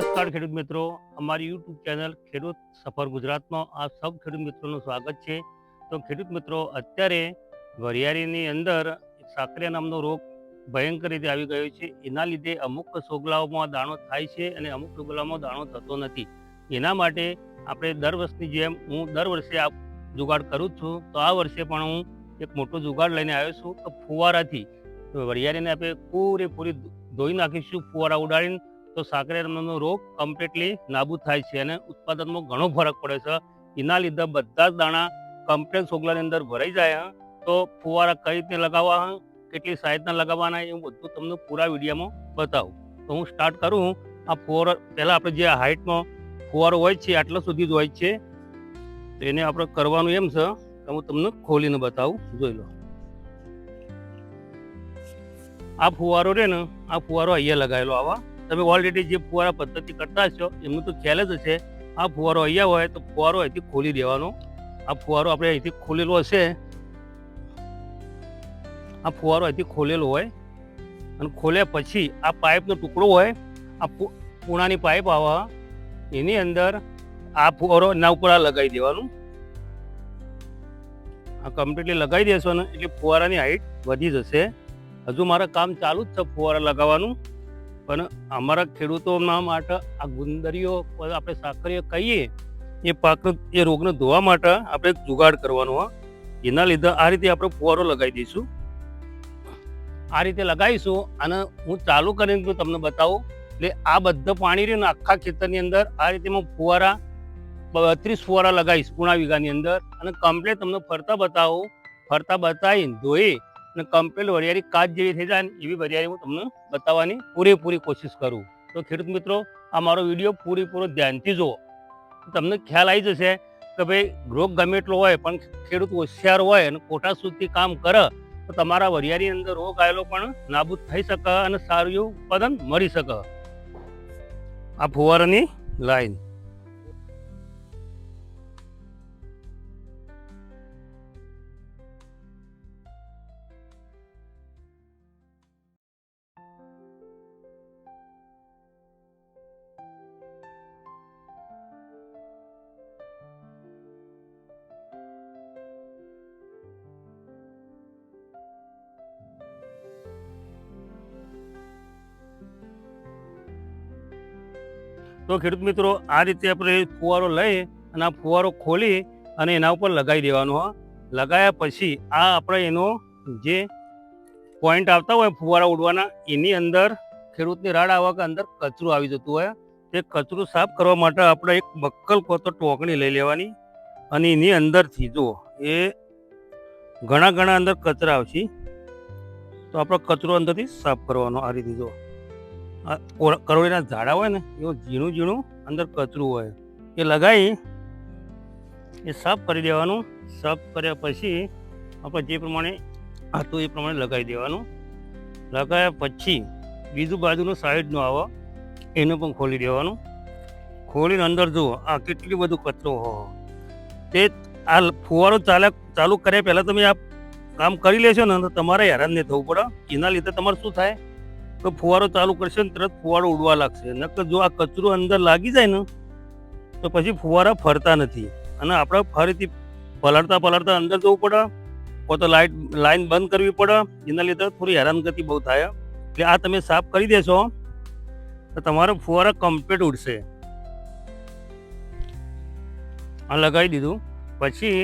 નમસ્કાર ખેડૂત મિત્રો. અમારી યુટ્યુબ ચેનલ ખેડૂત સફર ગુજરાતમાં આ સૌ ખેડૂત મિત્રોનું સ્વાગત છે. તો ખેડૂત મિત્રો, અત્યારે વરિયાળીની અંદર સાકરિયા નામનો રોગ ભયંકર રીતે આવી ગયો છે. એના લીધે અમુક સોગલાઓમાં દાણો થાય છે અને અમુક સોગલાઓમાં દાણો થતો નથી. એના માટે આપણે દર વર્ષની જેમ હું દર વર્ષે આ જુગાડ કરું છું. તો આ વર્ષે પણ હું એક મોટો જુગાડ લઈને આવ્યો છું. તો ફુવારાથી વરિયાળીને આપણે પૂરેપૂરી ધોઈ નાખીશું. ફુવારા ઉડાડીને તો સાકરેરનો રોગ કમ્પ્લીટલી નાબૂદ થાય છે અને ઉત્પાદનમાં ઘણો ફરક પડે છે. એના લીધે બધા જ દાણા કમ્પ્લેટ સોગલાની અંદર ભરાઈ જાય. તો ફુવારા કઈ રીતે લગાવવા કેટલી સાઈઝના લગાવવાના, એ બધું તમને પૂરા વિડીયોમાં બતાવું. તો હું સ્ટાર્ટ કરું આ ફુવારો, પહેલાં આપણે જે હાઇટમાં ફુવારો હોય છે, આટલા સુધી જ હોય છે. તો એને આપણે કરવાનું એમ છે કે હું તમને ખોલીને બતાવું, જોઈ લો. આ ફુવારો રહે ને, આ ફુવારો અહીંયા લગાવેલો આવા. તમે ઓલરેડી જે ફુવારા પદ્ધતિ કરતા હશો એમનું તો ખ્યાલ જ હશે. આ ફુવારો અહીંયા હોય તો ફુવારો અહીંથી ખોલી દેવાનો. આ ફુવારો આપણે અહીંથી ખોલેલો હશે. આ ફુવારો અહીંથી ખોલેલો હોય. અને ખોલ્યા પછી આ પાઇપનો ટુકડો હોય, આ પૂણાની પાઇપ આવે. એની અંદર આ ફુવારો એના ઉપર આ લગાવી દેવાનું. આ કમ્પ્લીટલી લગાવી દેશો ને એટલે ફુવારાની હાઈટ વધી જશે. હજુ મારા કામ ચાલુ જ છે ફુવારા લગાવવાનું. પણ અમારા ખેડૂતોના માટે આ ગુંદરીઓ, આપણે સાકરીઓ કહીએ, એ પાક એ રોગને ધોવા માટે આપણે જુગાડ કરવાનો હોય એના લીધે આ રીતે આપણે ફુવારો લગાવી દઈશું. આ રીતે લગાવીશું અને હું ચાલુ કરીને તમને બતાવું, એટલે આ બધા પાણી રહ્યું આખા ખેતરની અંદર આ રીતે હું ફુવારા, બત્રીસ ફુવારા લગાવીશ પૂણા વીઘાની અંદર અને કમ્પ્લેટ તમને ફરતા બતાવું, ફરતા બતાવીને ધોઈ અને કમ્પ્લેટ વરિયાળી કાચ જેવી થઈ જાય એવી વરિયાળી હું તમને બતાવવાની પૂરેપૂરી કોશિશ કરું. તો ખેડૂત મિત્રો, આ મારો વીડિયો પૂરેપૂરો ધ્યાનથી જુઓ. તમને ખ્યાલ આવી જશે કે ભાઈ, રોગ ગમે એટલો હોય પણ ખેડૂત હોશિયાર હોય અને કોટા સુધી કામ કરે, તો તમારા વરિયાળી અંદર રોગ આવેલો પણ નાબૂદ થઈ શકે અને સારું એવું ઉત્પાદન મળી શકે. આ ફુવારાની લાઈન. તો ખેડૂત મિત્રો, આ રીતે આપણે ફુવારો લઈ અને આ ફુવારો ખોલી અને એના ઉપર લગાવી દેવાનો, હા. લગાવ્યા પછી આ આપણે એનો જે પોઈન્ટ આવતા હોય ફુવારા ઉડવાના, એની અંદર ખેડૂતની રાડ આવવા કે અંદર કચરું આવી જતું હોય. તે કચરું સાફ કરવા માટે આપણે એક બક્કલ કોતો ટોકણી લઈ લેવાની અને એની અંદરથી જુઓ, એ ઘણા ઘણા અંદર કચરા આવશે. તો આપણે કચરો અંદરથી સાફ કરવાનો આ રીતે જુઓ. કરોળીના ઝાડા હોય ને, એવું ઝીણું ઝીણું અંદર કચરું હોય. એ લગાવી એ સાફ કરી દેવાનું. સાફ કર્યા પછી આપણે જે પ્રમાણે હતું એ પ્રમાણે લગાવી દેવાનું. લગાવ્યા પછી બીજું બાજુનું સાઈડનું આવે, એને પણ ખોલી દેવાનું. ખોલીને અંદર જુઓ, આ કેટલી બધું કચરો હો. તે આ ફુવારો ચાલે, ચાલુ કર્યા પહેલાં તમે આ કામ કરી લેશો ને, તો તમારે હેરાન નહીં થવું પડે. એના લીધે તમારે શું થાય? તો ફુવારો ચાલુ કરશે ને તરત ફુવારો ઉડવા લાગશે. નકર જો આ કચરો અંદર લાગી જાય ને, તો પછી ફુવારા ફરતા નથી. અને આપણે ફરીથી પલળતા પલળતા અંદર જવું પડે, કો લાઇટ લાઈન બંધ કરવી પડે એના લીધે થોડી હેરાનગતિ બહુ થાય. એટલે આ તમે સાફ કરી દેશો, તો તમારો ફુવારા કમ્પ્લીટ ઉડશે. આ લગાવી દીધું. પછી,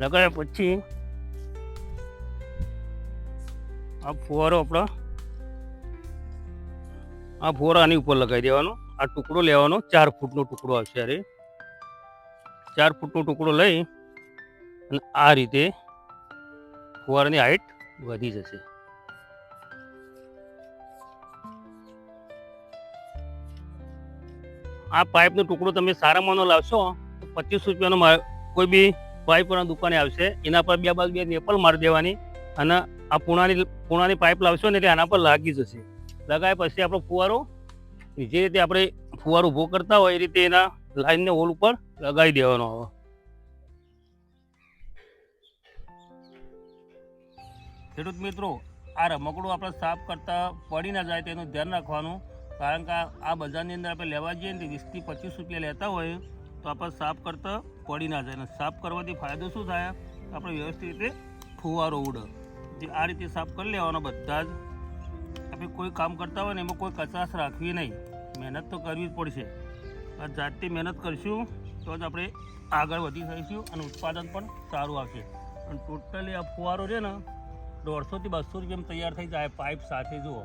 લગાવ્યા પછી, આ ફુવારો આપણા આ આની ઉપર લગાવી દેવાનો. આ ટુકડો લેવાનો, ચાર ફૂટનો ટુકડો આવશે અરે ચાર ફૂટનો ટુકડો લઈ અને આ રીતે ફુવારાની હાઈટ વધી જશે. આ પાઇપનો ટુકડો તમે સારામાંનો લાવશો, તો પચીસ રૂપિયાનો કોઈ બી પાઇપના દુકાને આવશે, એના પર બે બાજુ બે નેપલ મારી દેવાની અને આ પૂણાની પૂણાની પાઇપ લાવશો ને એટલે આના પર લાગી જશે. લગાવ્યા પછી આપણો ફુવારો જે રીતે આપણે ફુવારો ઊભો કરતા હોય એ રીતે એના લાઈનને હોલ ઉપર લગાવી દેવાનો હવે. ખેડૂત મિત્રો, આ રમકડું આપણે સાફ કરતા પડી ના જાય તેનું ધ્યાન રાખવાનું. કારણ કે આ- બજારની અંદર આપણે લેવા જઈએ ને વીસથી પચીસ રૂપિયા લેતા હોય તો આપણે સાફ કરતા પડી ના જાય. અને સાફ કરવાથી ફાયદો શું થાય? આપણે વ્યવસ્થિત રીતે ફુવારો ઉડે. જે આ રીતે સાફ કરી લેવાનો બધા જ આપણે કોઈ કામ કરતા હોય ને એમાં કોઈ કચાશ રાખવી નહીં. મહેનત તો કરવી જ પડશે. જાતે મહેનત કરીશું તો જ આપણે આગળ વધી શકીશું અને ઉત્પાદન પણ સારું આવશે. અને ટોટલી આ ફુવારો છે ને દોઢસોથી બસો રૂપિયામાં તૈયાર થઈ જાય પાઇપ સાથે, જુઓ.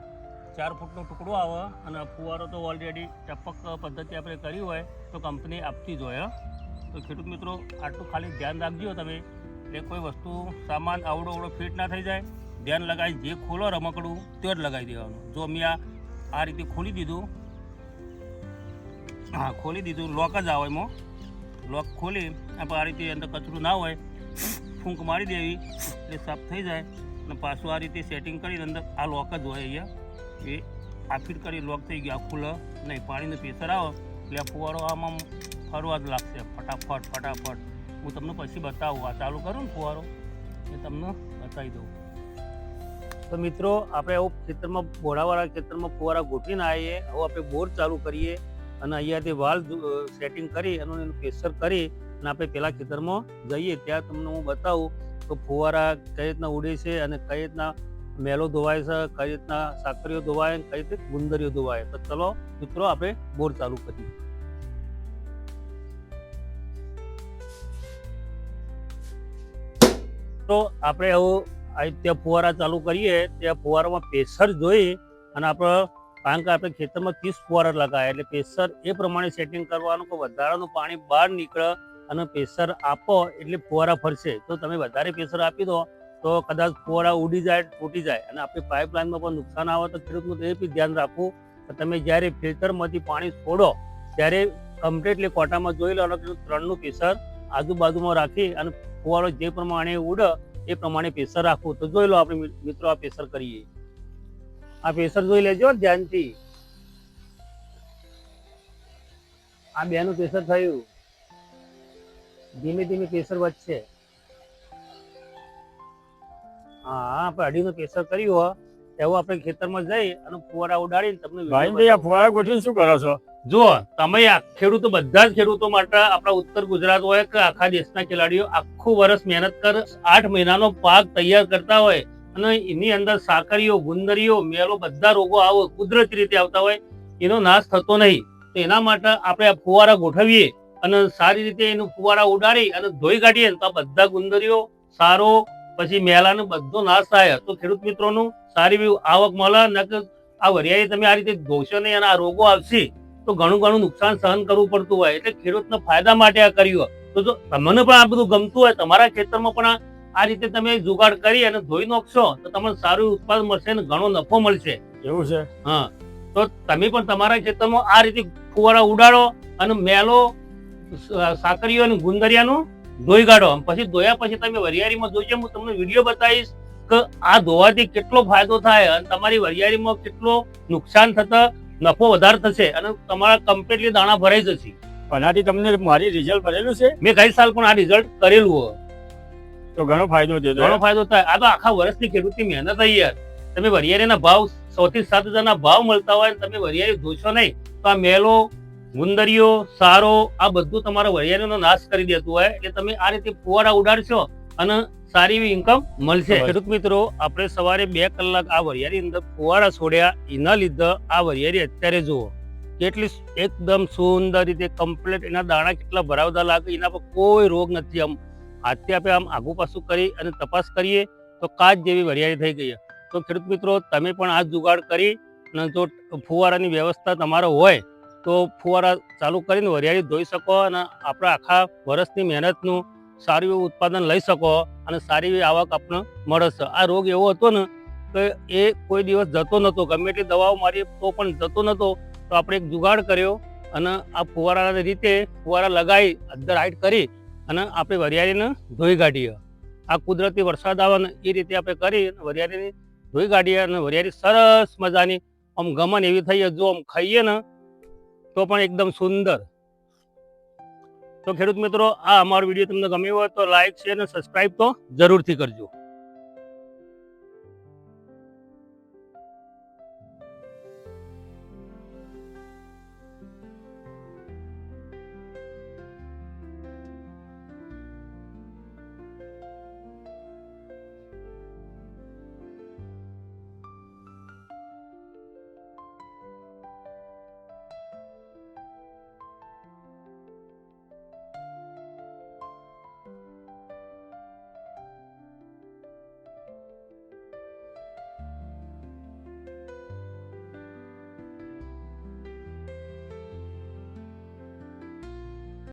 ચાર ફૂટનો ટુકડો આવે અને આ ફુવારો તો ઓલરેડી ટપક પદ્ધતિ આપણે કરી હોય તો કંપની આપતી જ હોય. તો ખેડૂત મિત્રો, આટલું ખાલી ધ્યાન રાખજો તમે. એટલે કોઈ વસ્તુ સામાન આવડો આવડો ફિટ ના થઈ જાય. ધ્યાન લગાવી, જે ખોલો રમકડું, તે જ લગાવી દેવાનું. જો મેં આ આ રીતે ખોલી દીધું, હા, ખોલી દીધું લોક જ આવે એમાં. લોક ખોલી, આ રીતે અંદર કચરું ના હોય, ફૂંક મારી દેવી એટલે સાફ થઈ જાય. અને પાછું આ રીતે સેટિંગ કરીને અંદર આ લોક જ હોય અહીંયા. એ આ ફિટ કરી લોક થઈ ગયું. આ ખુલ્લો નહીં, પાણીનું પ્રેશર આવે. એટલે ફુવારો આમાં ફરવા જ લાગશે. ફટાફટ ફટાફટ. હું તમને પછી બતાવું. આ ચાલુ કરું ને ફુવારો? એ તમને બતાવી દઉં. તો મિત્રો, આપણે આવું ખેતરમાં, બોડાવાળા ખેતરમાં ફુવારા ગોઠવીને આવીએ. હવે આપણે બોર ચાલુ કરીએ અને અહીંયાથી વાલ સેટિંગ કરી અને એનું પ્રેશર કરી અને આપણે પેલા ખેતરમાં જઈએ. ત્યાં તમને હું બતાવું તો ફુવારા કઈ રીતના ઉડે છે અને કઈ રીતના મેલો ધોવાય છે, કઈ રીતના સાકરીઓ ધોવાય કઈ રીતે ગુંદરીઓ ધોવાય. તો ચલો મિત્રો, આપણે બોર ચાલુ કરીએ. તો આપણે હવે આ ત્યાં ફુવારા ચાલુ કરીએ, ત્યાં ફુવારામાં પ્રેશર જોઈ અને આપણે કારણ કે આપણે ખેતરમાં ત્રીસ ફુવારા લગાવ્યા એટલે પ્રેશર એ પ્રમાણે સેટિંગ કરવાનું કે વધારાનું પાણી બહાર નીકળે અને પ્રેશર આપો એટલે ફુવારા ફરશે. તો તમે વધારે પ્રેશર આપી દો, તો કદાચ ફુવારા ઉડી જાય, તૂટી જાય અને આપણી પાઇપલાઇનમાં પણ નુકસાન આવે તો ખેડૂતનું એ બી ધ્યાન રાખવું કે તમે જ્યારે ફિલ્ટરમાંથી પાણી છોડો, ત્યારે કમ્પ્લીટલી કોટામાં જોઈ લો અને ત્રણનું પ્રેશર આજુબાજુમાં રાખી અને ફુવારો જે પ્રમાણે ઉડે એ પ્રમાણે પ્રેશર રાખવું. તો જોઈ લો આપણે મિત્રો, આ પ્રેશર કરીએ. આ પ્રેશર જોઈ લેજો ધ્યાનથી. આ બેનું પ્રેશર થયું. ધીમે ધીમે પ્રેશર વધશે. હા, આપણે અઢીનું પ્રેશર કર્યું હોય એવું આપણે ખેતરમાં જઈ અને ફુવારા ઉડાડીને તમને ભાઈ આ ફુવારા ગોઠવીને શું કરો છો? જો તમે આ ખેડૂતો બધા જ ખેડૂતો માટે આપણા ઉત્તર ગુજરાત હોય કે આખા દેશના ખેલાડીઓ આખું વર્ષ મહેનત કર આઠ મહિનાનો પાક તૈયાર કરતા હોય અને એની અંદર સાકરીઓ ગુંદરીઓ મેલો બધા રોગો આવો કુદરતી રીતે આવતા હોય એનો નાશ થતો નહીં. તો એના માટે આપણે આ ફુવારા ગોઠવીએ અને સારી રીતે એનું ફુવારા ઉડાડી અને ધોઈ કાઢીએ તો આ બધા ગુંદરીઓ સારો પછી મેલાનો બધો નાશ થાય. તો ખેડૂત મિત્રોનું સારી આવક મળે ને આ વરિયાળી તમે આ રીતે ધોશો નહીં અને આ રોગો આવશે તો ઘણું ઘણું નુકસાન સહન કરવું પડતું હોય. એટલે ખેડૂતના ફાયદા માટે આ કર્યું તો જો તમને પણ આ બધું ગમતું હોય તમારા ખેતરમાં પણ આ- આ રીતે તમે જુગાડ કરી અને ધોઈ નાખશો તો તમને સારું ઉત્પાદન મળશે અને ઘણો નફો મળશે. એવું છે? હા. તો તમે પણ તમારા ખેતરમાં આ રીતે ફુવારા ઉડાડો અને મેલો સાકરીઓ અને ગુંદરિયાનું ધોઈ કાઢો. પછી ધોયા પછી તમે વરિયાળીમાં જોઈજો હું તમને વીડિયો બતાવીશ કે આ ધોવાથી કેટલો ફાયદો થાય અને તમારી વરિયાળીમાં કેટલો નુકસાન થતા નફો વધારે થશે અને તમારા કમ્પ્લીટલી દાણા ભરાઈ જશે. આનાથી તમને મારી રિઝલ્ટ ભરેલું છે? મેં ગઈ સાલ પણ આ રિઝલ્ટ કરેલું હોય. તો ઘણો ફાયદો થયો ઘણો ફાયદો થાય. આ તો આખા વર્ષની ખેડૂતની મહેનત થઈ યાર. તમે વરિયાળીના ભાવ સૌથી સાત હજારના ભાવ મળતા હોય તમે વરિયાળી જોશો નહીં તો આ મેલો ગુંદરીઓ સારો આ બધું તમારા વરિયાળીનો નાશ કરી દેતું હોય એટલે તમે આ રીતે ફુવારા ઉડાડશો અને સારી એવી ઇન્કમ મળશે. ખેડૂત મિત્રો આપણે સવારે બે કલાક આ વરિયાળી અંદર ફુવારા છોડ્યા એના લીધે આ વરિયાળી અત્યારે જુઓ કેટલી એકદમ સુંદર રીતે કમ્પ્લીટ એના દાણા કેટલા ભરાવતા લાગે એના પર કોઈ રોગ નથી આમ. હાથથી આપણે આમ આગુ પાછું કરી અને તપાસ કરીએ તો કાચ જેવી વરિયાળી થઈ ગઈ. તો ખેડૂત મિત્રો તમે પણ આ જુગાડ કરી અને જો ફુવારાની વ્યવસ્થા તમારો હોય તો ફુવારા ચાલુ કરીને વરિયાળી ધોઈ શકો અને આપણા આખા વર્ષની મહેનતનું સારું એવું ઉત્પાદન લઈ શકો અને સારી એવી આવક આપણને મળશે. આ રોગ એવો હતો ને કે એ કોઈ દિવસ જતો નહોતો. ગમે એટલી દવાઓ મારી તો પણ જતો નહોતો. તો આપણે એક જુગાડ કર્યો અને આ ફુવારાની રીતે ફુવારા લગાવી અંદર હાઈટ કરી અને આપણે વરિયાળીને ધોઈ કાઢીએ. આ કુદરતી વરસાદ આવે ને એ રીતે આપણે કરી અને વરિયાળીની ધોઈ કાઢીએ અને વરિયાળી સરસ મજાની, આમ ગમન એવી થઈ જાય. જો આમ ખાઈએ ને તો પણ એકદમ સુંદર. તો ખેડૂત મિત્રો, આ અમારો વીડિયો તમને ગમ્યો હોય તો લાઈક શેર અને સબસ્ક્રાઈબ તો જરૂરથી કરજો.